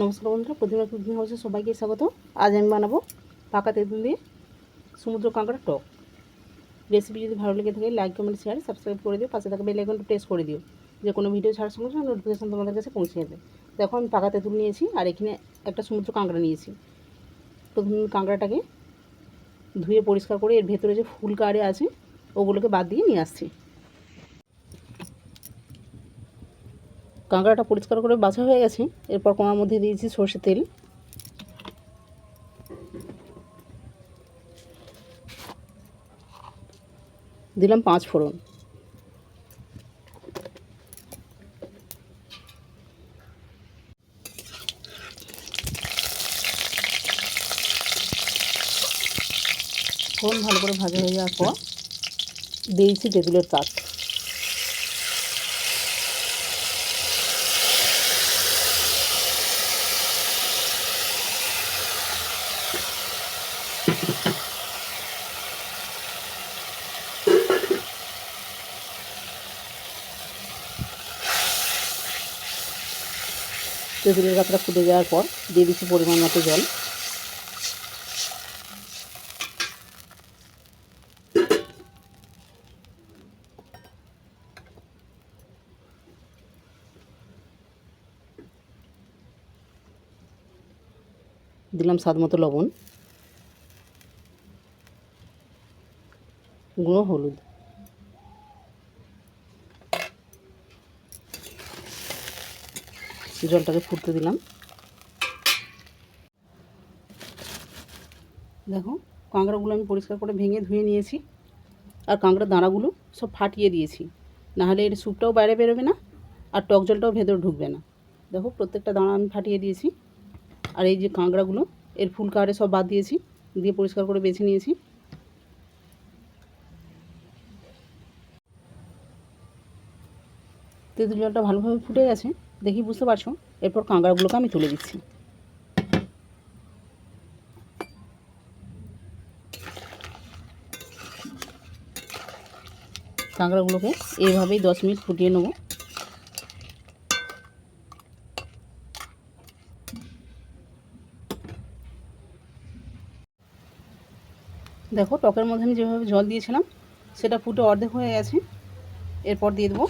নমস্কার বন্ধুরা প্রতিমা কুকিং হাউসে সবাইকে স্বাগত। আজ আমি বানাবো পাকা তেঁতুল দিয়ে সমুদ্র কাঁকড়া টক। রেসিপি যদি ভালো লেগে থাকে লাইক কমেন্ট শেয়ার সাবস্ক্রাইব করে দিও। পাশে থাকা বেল আইকনটা প্রেস করে দিও। যে কোনো ভিডিও ছাড়ার সঙ্গে সঙ্গে নোটিফিকেশন তোমাদের কাছে পৌঁছে যাবে। দেখো, আমি পাকা তেঁতুল নিয়েছি আর এখানে একটা সমুদ্র কাঁকড়া নিয়েছি। প্রথমে কাঁকড়াটাকে ধুয়ে পরিষ্কার করে এর ভেতরে যে ফুল কাড়ে আছে, ওগুলোকে বাদ দিয়ে নিয়ে আসছি। কাঁকড়াটা পরিষ্কার করে বাছা হয়ে গেছে। এরপর কোনার মধ্যে দিয়েছি সর্ষে তেল। দিলাম পাঁচ ফোড়ন। ফোড়ন ভালো করে ভাজা হয়ে যাওয়ার পর দিয়েছি তেঁতুলের কাঠ তেঁতুলের গাছটা ফুটে যাওয়ার পর দিয়ে দিচ্ছি পরিমাণ মতো জল। দিলাম স্বাদ মতো লবণ, গুঁড়ো, হলুদ। জলটাকে ফুটতে দিলাম। দেখো, কাঁকড়াগুলো আমি পরিষ্কার করে ভেঙে ধুয়ে নিয়েছি। আর কাঁকড়ার দাঁড়াগুলো সব ফাটিয়ে দিয়েছি। নাহলে এর স্যুপটাও বাইরে বেরোবে না, আর টক জলটাও ভেতরে ঢুকবে না। দেখো, প্রত্যেকটা দাঁড়া আমি ফাটিয়ে দিয়েছি। আর এই যে কাঁকড়াগুলো, এর ফুল কাড়ে সব বাদ দিয়েছি, দিয়ে পরিষ্কার করে বেছে নিয়েছি। তেঁতুল জলটা ভালোভাবে ফুটে গেছে। দেখি বুঝতে পারছ? এরপর কাঁকড়াগুলোকে আমি তুলে দিচ্ছি। কাঁকড়াগুলোকে এইভাবেই দশ মিনিট ফুটিয়ে নেব। দেখো, টকের মধ্যে আমি যেভাবে জল দিয়েছিলাম, সেটা ফুটে অর্ধেক হয়ে গেছে। এরপর দিয়ে দেবো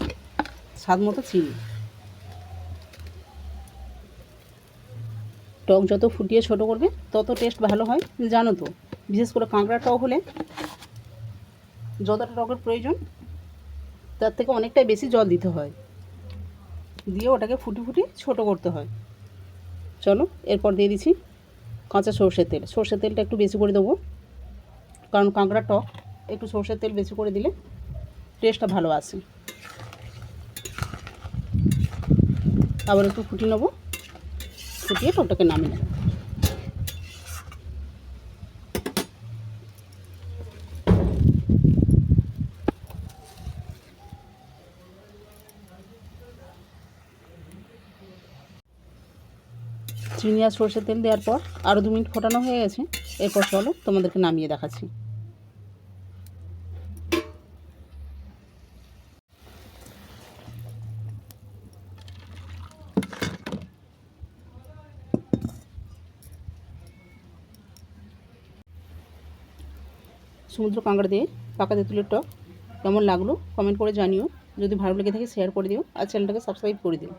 স্বাদ মতো চিনি। টক যত ফুটিয়ে ছোট করবে, তত টেস্ট ভালো হয়। জানো তো, বিশেষ করে কাঁকড়া টক হলে যতটা টকের প্রয়োজন, তার থেকে অনেকটাই বেশি জল দিতে হয়। দিয়ে ওটাকে ফুটি ফুটি ছোট করতে হয়। চলো, এরপর দিয়ে দিচ্ছি কাঁচা সর্ষের তেল। সর্ষের তেলটা একটু বেশি করে দেবো, কারণ কাঁকড়া টক, একটু সর্ষের তেল বেশি করে দিলে টেস্টটা ভালো আসে। আবার একটু ফুটিয়ে নেব। ফুটিয়ে টকটাকে নামিয়ে নেব। চিনি আর সর্ষের তেল দেওয়ার পর আরও দু মিনিট ফোটানো হয়ে গেছে। এরপর চলো তোমাদেরকে নামিয়ে দেখাচ্ছি। সমুদ্র কাঁকড়া দিয়ে পাকা তেঁতুলের টক কেমন লাগল? কমেন্ট করে জানিও। যদি ভালো লেগে থাকে শেয়ার করে দিও। আর চ্যানেলটাকে সাবস্ক্রাইব করে দিও।